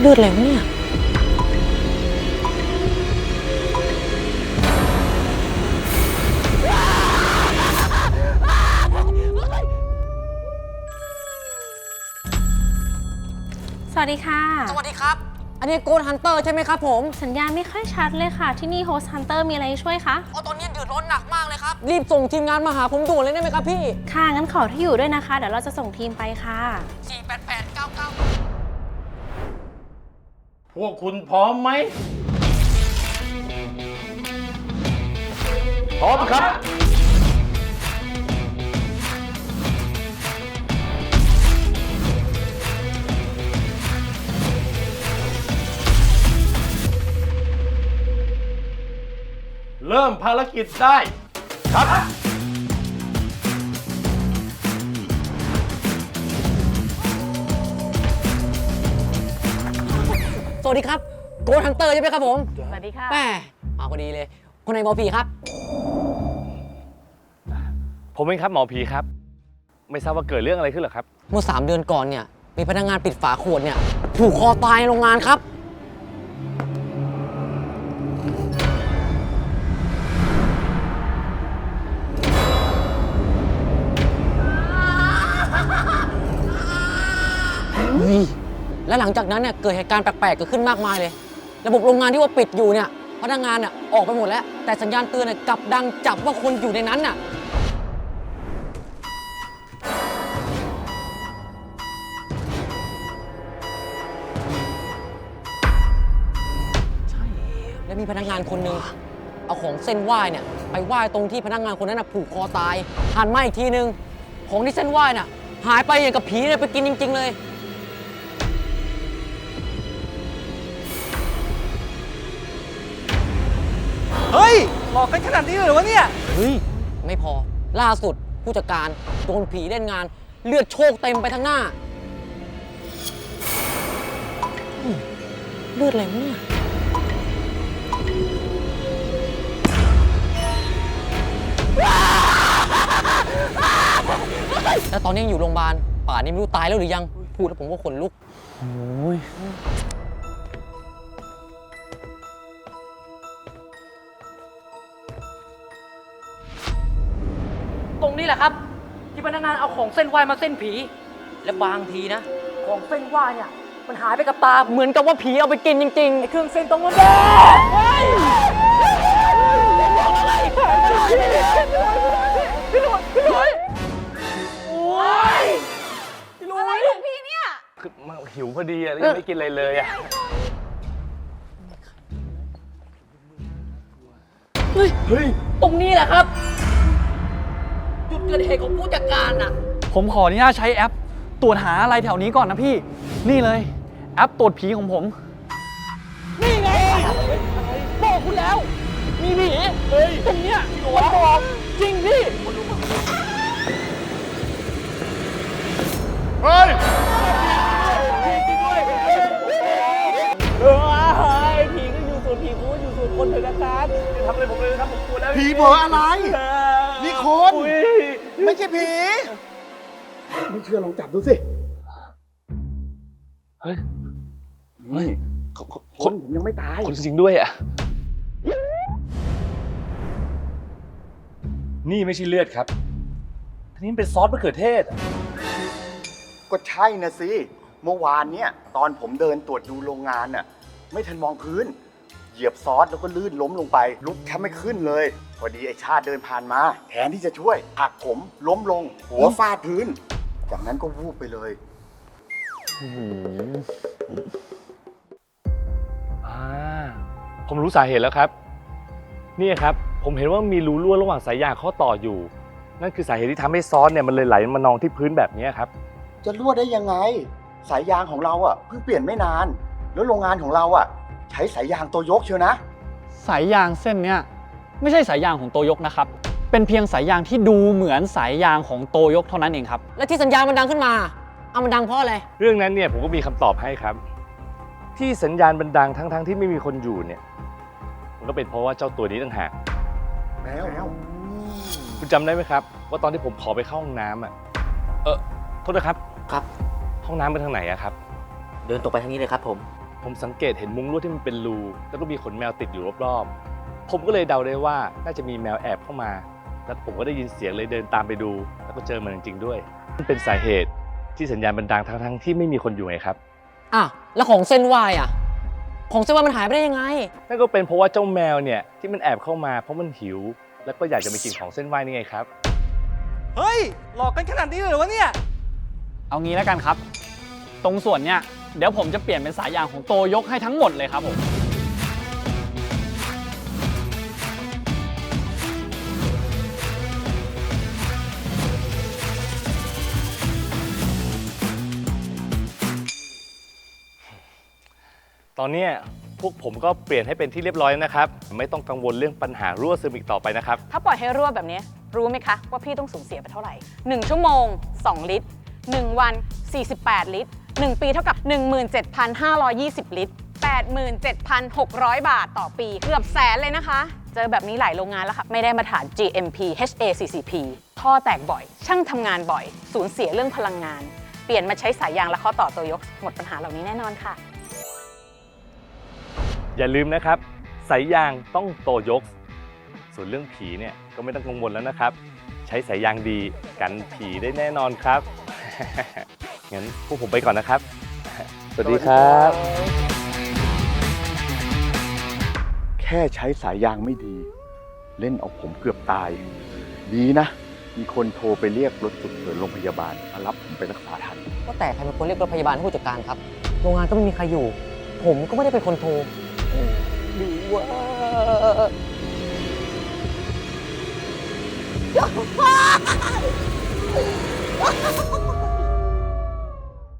เลือดอะไรวะเนี่ย สวัสดีค่ะ สวัสดีครับ อันนี้โกดฮันเตอร์ใช่ไหมครับผม สัญญาณไม่ค่อยชัดเลยค่ะ ที่นี่โฮส t ฮันเตอร์มีอะไรให้ช่วยคะอ๋อตอนนี้เดือดร้อนหนักมากเลยครับ รีบส่งทีมงานมาหาผมด่วนเลยได้ไหมครับพี่ ค่ะ งั้นขอที่อยู่ด้วยนะคะ เดี๋ยวเราจะส่งทีมไปค่ะ 48899 พวกคุณพร้อมไหม พร้อมครับ เริ่มภารกิจได้ ครับ วัสดีครับโกดฮันเตอร์ใช่ไหมครับผมสวัสดีค่ะแม่มาพอดีเลย คนไหนหมอผีครับ ผมเองครับหมอผีครับ ไม่ทราบว่าเกิดเรื่องอะไรขึ้นเหรอครับ เมื่อ 3 เดือนก่อนเนี่ย มีพนักงานปิดฝาขวดเนี่ยผูกคอตายในโรงงานครับเฮ้ย และหลังจากนั้นเนี่ยเกิดเหตุการณ์แปลกๆเกิดขึ้นมากมายเลย ระบบโรงงานที่ว่าปิดอยู่เนี่ยพนักงานเนี่ยออกไปหมดแล้ว แต่สัญญาณเตือนเนี่ยกลับดังจับว่าคนอยู่ในนั้นน่ะใช่แล้วมีพนักงานคนหนึ่งเอาของเส้นไหว้เนี่ยไปไหว้ตรงที่พนักงานคนนั้นน่ะผูกคอตายหันมาอีกทีนึง ของที่เส้นไหว้น่ะหายไปอย่างกับผีเนี่ยไปกินจริง ๆ เลย เฮ้ย หลอกกันขนาดนี้เลยเหรอวะเนี่ย เฮ้ย ไม่พอ ล่าสุดผู้จัดการโดนผีเล่นงาน เลือดโชกเต็มไปทั้งหน้าอืมเลือดอะไรวะเนี่ย แล้วตอนนี้ยังอยู่โรงพยาบาลป่านนี้ไม่รู้ตายแล้วหรือยัง พูดแล้วผมก็ขนลุกตรง นี้แหละครับ ที่พนักงานเอาของเส้นไหว้มาเส้นผี และบางทีนะ ของเส้นไหว้เนี่ย มันหายไปกับตาเหมือนกับว่าผีเอาไปกินจริงๆไอ้เครื่องเส้นตรงนั้นแหละเฮ้ยอะไรพี่หลุยพี่หลุยโอ้ยพี่หลุยของพี่เนี่ย คือมาหิวพอดีอะแล้วยังไม่กินอะไรเลยอะตรงนี้แหละครับจุด เกิดเหตุของผู้จัดการน่ะ ผมขออนุญาตใช้แอป ตรวจหาอะไรแถวนี้ก่อนนะพี่ นี่เลย แอปตรวจผีของผม นี่ไงบอกคุณแล้ว มีผีเฮ้ยตรงเนี้ยมันบอกจริงพี่ เฮ้ยเออผีก็อยู่ส่วนผีกูก็อยู่ส่วนคนเถอะนะครับทำอะไรผมเลยนะครับผมกลัวแล้วผีเผลออะไร นี่คน ไม่ใช่ผี ไม่เชื่อลองจับดูสิ เฮ้ยเฮ้ยคคนนผมยังไม่ตาย คนจริงๆด้วยอะนี่ไม่ใช่เลือดครับอันนี้เป็นซอสมะเขือเทศก็ใช่นะสิ เมื่อวานเนี่ย ตอนผมเดินตรวจดูโรงงานน่ะ ไม่ทันมองพื้น เหยียบซอสแล้วก็ลื่นล้มลงไป ลุกแทบไม่ขึ้นเลยพอดีไอ้ชาติเดินผ่านมา แทนที่จะช่วยผลักผมล้มลง หัวฟาดพื้น จากนั้นก็วูบไปเลยอ่าผมรู้สาเหตุแล้วครับ นี่ครับ ผมเห็นว่ามีรูรั่วระหว่างสายยางข้อต่ออยู่ นั่นคือสาเหตุที่ทำให้ซอสเนี่ยมันเลยไหลมานองที่พื้นแบบนี้ครับ จะรั่วได้ยังไง สายยางของเราอะเพิ่งเปลี่ยนไม่นาน แล้วโรงงานของเราอะ ใช้สายยางตัวยกเชียวนะ สายยางเส้นเนี้ยไม่ใช่สายยางของโตโยกนะครับ เป็นเพียงสายยางที่ดูเหมือนสายยางของโตโยกเท่านั้นเองครับ แล้วที่สัญญาณมันดังขึ้นมา เอามันดังเพราะอะไร เรื่องนั้นเนี่ยผมก็มีคำตอบให้ครับ ที่สัญญาณบันดังทั้งๆที่ไม่มีคนอยู่เนี่ย มันก็เป็นเพราะว่าเจ้าตัวนี้ต่างหากแล้วคุณจำได้ไหมครับ ว่าตอนที่ผมขอไปเข้าห้องน้ำอะเออโทษนะครับครับ ห้องน้ำเป็นทางไหนอะครับ เดินตรงไปทางนี้เลยครับผม ผมสังเกตเห็นมุ้งลวดที่มันเป็นรู แล้วก็มีขนแมวติดอยู่รอบๆ ผมก็เลยเดาได้ว่าน่าจะมีแมวแอบเข้ามา แล้วผมก็ได้ยินเสียงเลยเดินตามไปดู แล้วก็เจอมันจริงๆด้วยนั่นเป็นสาเหตุที่สัญญาณมันดังทั้งๆที่ไม่มีคนอยู่ไงครับ อะแล้วของเส้นไหวอะ ของเส้นไหวมันหายไปได้ยังไง นั่นก็เป็นเพราะว่าเจ้าแมวเนี่ยที่มันแอบเข้ามาเพราะมันหิว แล้วก็อยากจะไปกินของเส้นไหว้นี่ไงครับ เฮ้ย หลอกกันขนาดนี้เลยเหรอวะเนี่ย เอางี้แล้วกันครับ ตรงส่วนเนี่ย เดี๋ยวผมจะเปลี่ยนเป็นสายยางของโตยกให้ทั้งหมดเลยครับผมตอนเนี้ยพวกผมก็เปลี่ยนให้เป็นที่เรียบร้อยแล้วนะครับ ไม่ต้องกังวลเรื่องปัญหารั่วซึมอีกต่อไปนะครับ ถ้าปล่อยให้รั่วแบบนี้ รู้ไหมคะ ว่าพี่ต้องสูญเสียไปเท่าไหร่ 1 ชั่วโมง 2 ลิตร 1 วัน 48 ลิตร 1 ปีเท่ากับ 17,520 ลิตร 87,600 บาทต่อปี เกือบแสนเลยนะคะ เจอแบบนี้หลายโรงงานแล้วค่ะ ไม่ได้มาตรฐาน GMP HACCP ท่อแตกบ่อย ช่างทำงานบ่อย สูญเสียเรื่องพลังงาน เปลี่ยนมาใช้สายยางและข้อต่อตัวยก หมดปัญหาเหล่านี้แน่นอนค่ะ อย่าลืมนะครับ สายยางต้องโตยก ส่วนเรื่องผีเนี่ยก็ไม่ต้องกังวลแล้วนะครับ ใช้สายยางดีกันผีได้แน่นอนครับ งั้นพวกผมไปก่อนนะครับ สวัสดีครับ แค่ใช้สายยางไม่ดี เล่นเอาผมเกือบตาย ดีนะ มีคนโทรไปเรียกรถฉุกเฉินโรงพยาบาลมารับผมไปรักษาทัน ก็แต่ใครเป็นคนเรียกรถพยาบาลให้ผู้จัดการครับ โรงงานก็ไม่มีใครอยู่ ผมก็ไม่ได้เป็นคนโทรหรือว่า